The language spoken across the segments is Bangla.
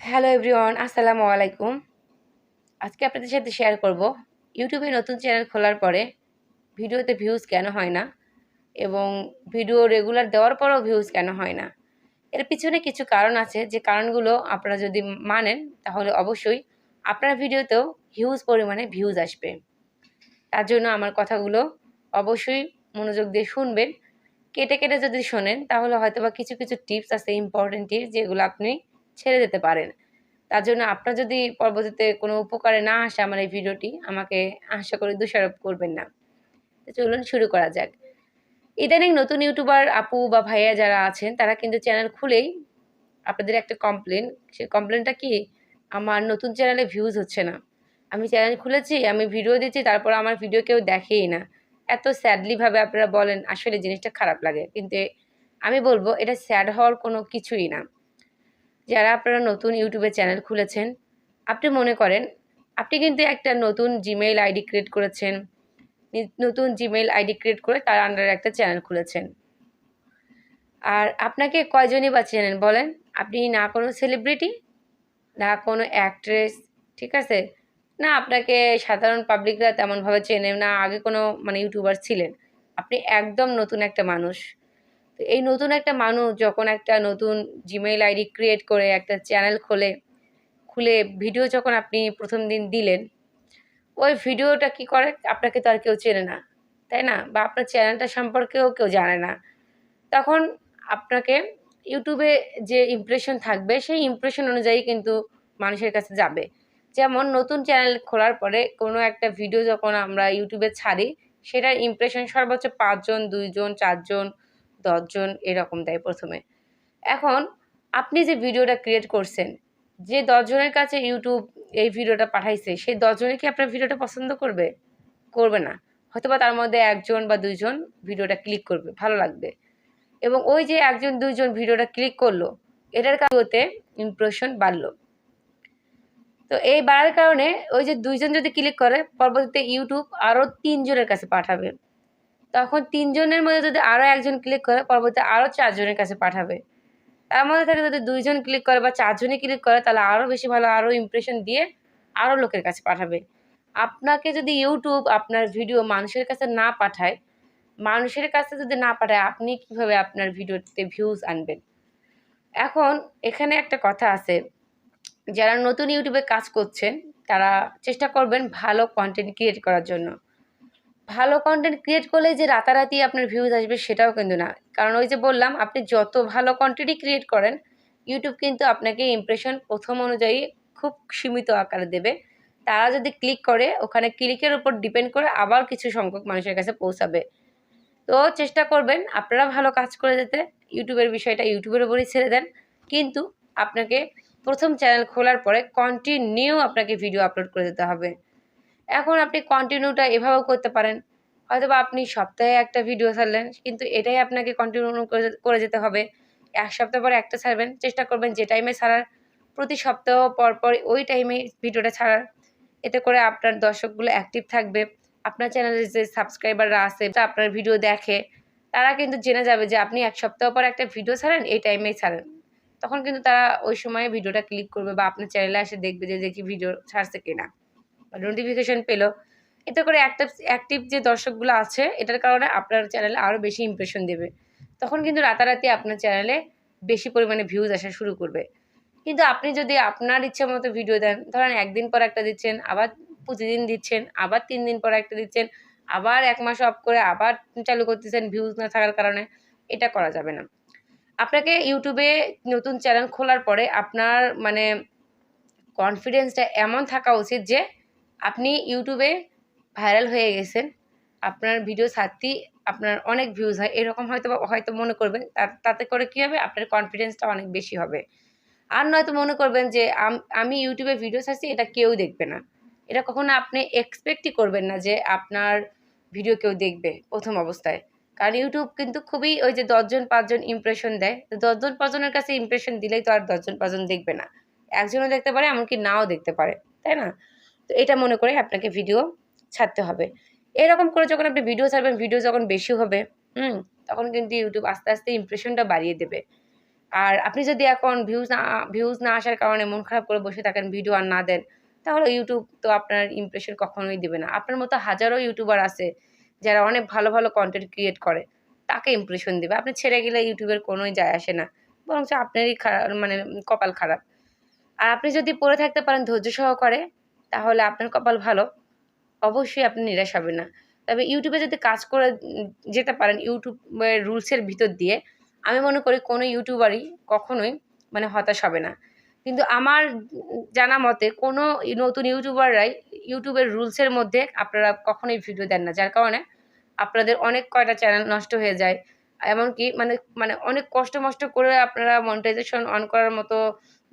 হ্যালো এভরিওয়ান আসসালামু আলাইকুম। আজকে আপনাদের সাথে শেয়ার করব। ইউটিউবে নতুন চ্যানেল খোলার পরে ভিডিওতে ভিউজ কেন হয় না এবং ভিডিও রেগুলার দেওয়ার পরেও ভিউজ কেন হয় না? এর পিছনে কিছু কারণ আছে। যে কারণগুলো আপনারা যদি মানেন, তাহলে অবশ্যই আপনার ভিডিওতেও হিউজ পরিমাণে ভিউজ আসবে। তার জন্য আমার কথাগুলো অবশ্যই মনোযোগ দিয়ে শুনবেন। কেটে কেটে যদি শোনেন, তাহলে হয়তো বা কিছু কিছু টিপস আছে ইম্পর্টেন্ট টিপস যেগুলো আপনি ছেড়ে দিতে পারেন। তার জন্য আপনার যদি পরবর্তীতে কোনো উপকারে না আসে আমার এই ভিডিওটি, আমাকে আশা করি দোষারোপ করবেন না। চলুন শুরু করা যাক। ইদানিং নতুন ইউটিউবার আপু বা ভাইয়া যারা আছেন, তারা কিন্তু চ্যানেল খুলেই আপনাদের একটা কমপ্লেন। সেই কমপ্লেনটা কি? আমার নতুন চ্যানেলে ভিউজ হচ্ছে না। আমি চ্যানেল খুলেছি, আমি ভিডিও দিচ্ছি, তারপর আমার ভিডিও কেউ দেখেই না। এত স্যাডলিভাবে আপনারা বলেন, আসলে জিনিসটা খারাপ লাগে। কিন্তু আমি বলব, এটা স্যাড হওয়ার কোনো কিছুই না। যারা আপনারা নতুন ইউটিউবে চ্যানেল খুলেছেন, আপনি মনে করেন, আপনি কিন্তু একটা নতুন জিমেইল আইডি ক্রিয়েট করেছেন নতুন জিমেইল আইডি ক্রিয়েট করে তার আন্ডারে একটা চ্যানেল খুলেছেন। আর আপনাকে কয়জনই বা চেনেন বলেন? আপনি না কোনো সেলিব্রিটি না কোনো অ্যাক্ট্রেস ঠিক আছে? না আপনাকে সাধারণ পাবলিকরা তেমনভাবে চেনে না আগে কোনো মানে ইউটিউবার ছিলেন। আপনি একদম নতুন একটা মানুষ। তো এই নতুন একটা মানুষ যখন একটা নতুন জিমেইল আইডি ক্রিয়েট করে, একটা চ্যানেল খোলে, খুলে ভিডিও যখন আপনি প্রথম দিন দিলেন, ওই ভিডিওটা কি করে? আপনাকে তো আর কেউ চেনে না, তাই না? বা আপনার চ্যানেলটা সম্পর্কেও কেউ জানে না। তখন আপনাকে ইউটিউবে যে ইমপ্রেশন থাকবে, সেই ইমপ্রেশন অনুযায়ী কিন্তু মানুষের কাছে যাবে। যেমন নতুন চ্যানেল খোলার পরে কোনো একটা ভিডিও যখন আমরা ইউটিউবে ছাড়ি, সেটার ইমপ্রেশন সর্বোচ্চ পাঁচজন, দুইজন, চারজন দশজন এরকম দেয় প্রথমে। এখন আপনি যে ভিডিওটা ক্রিয়েট করছেন, যে দশজনের কাছে ইউটিউব এই ভিডিওটা পাঠাইছে, সেই দশজনই কি আপনার ভিডিওটা পছন্দ করবে? করবে না। হয়তো তার মধ্যে একজন বা দুইজন ভিডিওটা ক্লিক করবে, ভালো লাগবে। এবং ওই যে একজন দুইজন ভিডিওটা ক্লিক করল, এটার কারণে ইমপ্রেশন বাড়লো। তো এই বাড়ার কারণে ওই যে দুইজন যদি ক্লিক করে, পরবর্তীতে ইউটিউব আরও তিনজনের কাছে পাঠাবে। তখন তিনজনের মধ্যে যদি আরও একজন ক্লিক করে, পরবর্তীতে আরও চারজনের কাছে পাঠাবে। তার মধ্যে থেকে যদি দুইজন ক্লিক করে বা চারজনই ক্লিক করে, তাহলে আরও বেশি ভালো আরও ইমপ্রেশন দিয়ে আরও লোকের কাছে পাঠাবে। আপনাকে যদি ইউটিউব আপনার ভিডিও মানুষের কাছে না পাঠায়, মানুষের কাছে যদি না পাঠায়, আপনি কীভাবে আপনার ভিডিওতে ভিউজ আনবেন? এখন এখানে একটা কথা আছে, যারা নতুন ইউটিউবে কাজ করছেন, তারা চেষ্টা করবেন ভালো কন্টেন্ট ক্রিয়েট করার জন্য। ভালো কন্টেন্ট ক্রিয়েট করলে যে রাতারাতি আপনার ভিউজ আসবে সেটাও কিন্তু না। কারণ ওই যে বললাম, আপনি যত ভালো কন্টেন্টই ক্রিয়েট করেন ইউটিউব কিন্তু আপনাকে ইমপ্রেশন প্রথম অনুযায়ী খুব সীমিত আকারে দেবে। তারা যদি ক্লিক করে, ওখানে ক্লিকের উপর ডিপেন্ড করে আবার কিছু সংখ্যক মানুষের কাছে পৌঁছাবে। তো চেষ্টা করবেন, আপনারা ভালো কাজ করে যেতে ইউটিউবের বিষয়টা ইউটিউবের উপরই ছেড়ে দেন। কিন্তু আপনাকে প্রথম চ্যানেল খোলার পরে কন্টিনিউ আপনাকে ভিডিও আপলোড করে দিতে হবে। এখন আপনি কন্টিনিউটা এভাবেও করতে পারেন। হয়তো আপনি সপ্তাহে একটা ভিডিও ছাড়লেন, কিন্তু এটাই আপনাকে কন্টিনিউ করে যেতে হবে। এক সপ্তাহ পরে একটা ছাড়বেন, চেষ্টা করবেন যে টাইমে ছাড়ার। প্রতি সপ্তাহ পর পর ওই টাইমে ভিডিওটা ছাড়ার। এতে করে আপনার দর্শকগুলো অ্যাক্টিভ থাকবে। আপনার চ্যানেলে যে সাবস্ক্রাইবাররা আছে আপনার ভিডিও দেখে, তারা কিন্তু জেনে যাবে যে আপনি এক সপ্তাহ পর একটা ভিডিও ছাড়েন, এই টাইমেই ছাড়েন। তখন কিন্তু তারা ওই সময়ে ভিডিওটা ক্লিক করবে বা আপনার চ্যানেলে এসে দেখবে যে দেখি ভিডিও ছাড়ছে কিনা। নোটিফিকেশান পেল। এতে করে অ্যাক্টিভ অ্যাক্টিভ যে দর্শকগুলো আছে, এটার কারণে আপনার চ্যানেলে আরও বেশি ইমপ্রেশন দেবে। তখন কিন্তু রাতারাতি আপনার চ্যানেলে বেশি পরিমাণে ভিউজ আসা শুরু করবে। কিন্তু আপনি যদি আপনার ইচ্ছে মতো ভিডিও দেন, ধরেন একদিন পর একটা দিচ্ছেন, আবার প্রতিদিন দিচ্ছেন, আবার তিন দিন পর একটা দিচ্ছেন, আবার এক মাস অফ করে আবার চালু করতেছেন ভিউজ না থাকার কারণে, এটা করা যাবে না। আপনাকে ইউটিউবে নতুন চ্যানেল খোলার পরে আপনার মানে কনফিডেন্সটা এমন থাকা উচিত যে আপনি ইউটিউবে ভাইরাল হয়ে গেছেন, আপনার ভিডিও ছাড়তেই আপনার অনেক ভিউজ হয়, এরকম হয়তো হয়তো মনে করবেন তাতে করে কী হবে? আপনার কনফিডেন্সটা অনেক বেশি হবে। আর নয়তো মনে করবেন যে, আমি ইউটিউবে ভিডিও ছাড়ছি, এটা কেউ দেখবে না। এটা কখনো আপনি এক্সপেক্টই করবেন না যে, আপনার ভিডিও কেউ দেখবে প্রথম অবস্থায়। কারণ ইউটিউব কিন্তু খুবই ওই যে দশজন, পাঁচজন ইমপ্রেশন দেয়। তো দশজন, পাঁচজনের কাছে ইমপ্রেশন দিলেই তো আর দশজন, পাঁচজন দেখবে না। একজনও দেখতে পারে, এমনকি নাও দেখতে পারে। তাই না? তো এটা মনে করে আপনাকে ভিডিও ছাড়তে হবে। এরকম করে যখন আপনি ভিডিও ছাড়বেন ভিডিও যখন বেশি হবে, হুম, তখন কিন্তু ইউটিউব আস্তে আস্তে ইমপ্রেশনটা বাড়িয়ে দেবে। আর আপনি যদি এখন ভিউজ না ভিউজ না আসার কারণে মন খারাপ করে বসে থাকেন ভিডিও আর না দেন, তাহলে ইউটিউব তো আপনার ইমপ্রেশন কখনোই দেবে না। আপনার মতো হাজারো ইউটিউবার আছে, যারা অনেক ভালো ভালো কন্টেন্ট ক্রিয়েট করে, তাকে ইমপ্রেশন দেবে। আপনি ছেড়ে গেলে ইউটিউবের কোনোই যায় আসে না, বরঞ্চ আপনারই খারাপ মানে কপাল খারাপ। আর আপনি যদি পড়ে থাকতে পারেন ধৈর্য সহকারে তাহলে আপনার কপাল ভালো। অবশ্যই আপনি নিরাশ হবেন না। তবে ইউটিউবে যদি কাজ করে যেতে পারেন, ইউটিউবের রুলসের ভিতর দিয়ে, আমি মনে করি কোনো ইউটিউবারই কখনোই মানে হতাশ হবে না। কিন্তু আমার জানা মতে কোনো নতুন ইউটিউবাররাই ইউটিউবের রুলসের মধ্যে আপনারা কখনোই ভিডিও দেন না। যার কারণে আপনাদের অনেক কয়টা চ্যানেল নষ্ট হয়ে যায়। এমনকি মানে মানে অনেক কষ্ট মষ্ট করে আপনারা মনিটাইজেশন অন করার মতো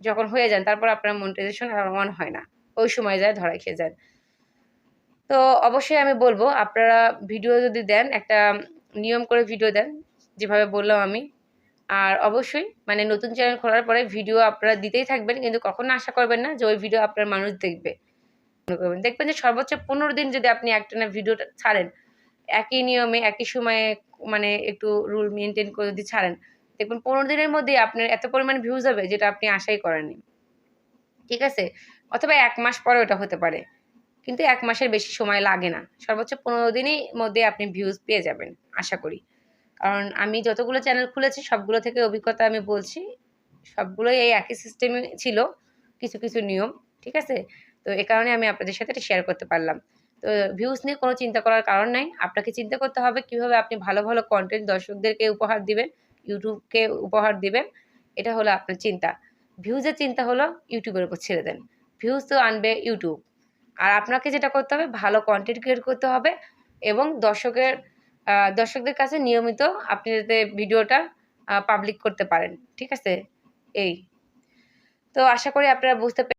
যখন হয়ে যান, তারপর আপনার মনিটাইজেশন অন হয় না। ওই সময় যায়, ধরা খেয়ে যান তো অবশ্যই আমি বলব, আপনারা ভিডিও যদি দেন, একটা নিয়ম করে ভিডিও দেন, যেভাবে বললাম আমি। আর অবশ্যই মানে নতুন চ্যানেল খোলার পরে ভিডিও আপনারা দিতেই থাকবেন, কিন্তু কখনো আশা করবেন না যে ওই ভিডিও আপনার মানুষ দেখবে। করবেন, দেখবেন যে সর্বোচ্চ পনেরো দিন যদি আপনি একটানা ভিডিওটা ছাড়েন, একই নিয়মে, একই সময়ে মানে একটু রুল মেনটেন করে যদি ছাড়েন, দেখবেন পনেরো দিনের মধ্যেই আপনার এত পরিমাণ ভিউজ হবে, যেটা আপনি আশাই করেননি। ঠিক আছে? অথবা এক মাস পরে ওটা হতে পারে। কিন্তু এক মাসের বেশি সময় লাগে না। সর্বোচ্চ পনেরো দিনের মধ্যে আপনি ভিউজ পেয়ে যাবেন, আশা করি। কারণ আমি যতগুলো চ্যানেল খুলেছি, সবগুলো থেকে অভিজ্ঞতা আমি বলছি, সবগুলোই এই একই সিস্টেমে ছিল, কিছু কিছু নিয়ম, ঠিক আছে? তো এ কারণে আমি আপনাদের সাথে এটা শেয়ার করতে পারলাম। তো ভিউজ নিয়ে কোনো চিন্তা করার কারণ নাই। আপনাকে চিন্তা করতে হবে কীভাবে আপনি ভালো ভালো কন্টেন্ট দর্শকদেরকে উপহার দিবেন, ইউটিউবকে উপহার দিবেন, এটা হলো আপনার চিন্তা। ভিউজের চিন্তা হলো ইউটিউবের উপর ছেড়ে দেন। ভিউজ তো আনবে ইউটিউব আর আপনাকে যেটা করতে হবে, ভালো কন্টেন্ট ক্রিয়েট করতে হবে এবং দর্শকের দর্শকদের কাছে নিয়মিত আপনি যাতে ভিডিওটা পাবলিক করতে পারেন। ঠিক আছে? এই। তো আশা করি আপনারা বুঝতে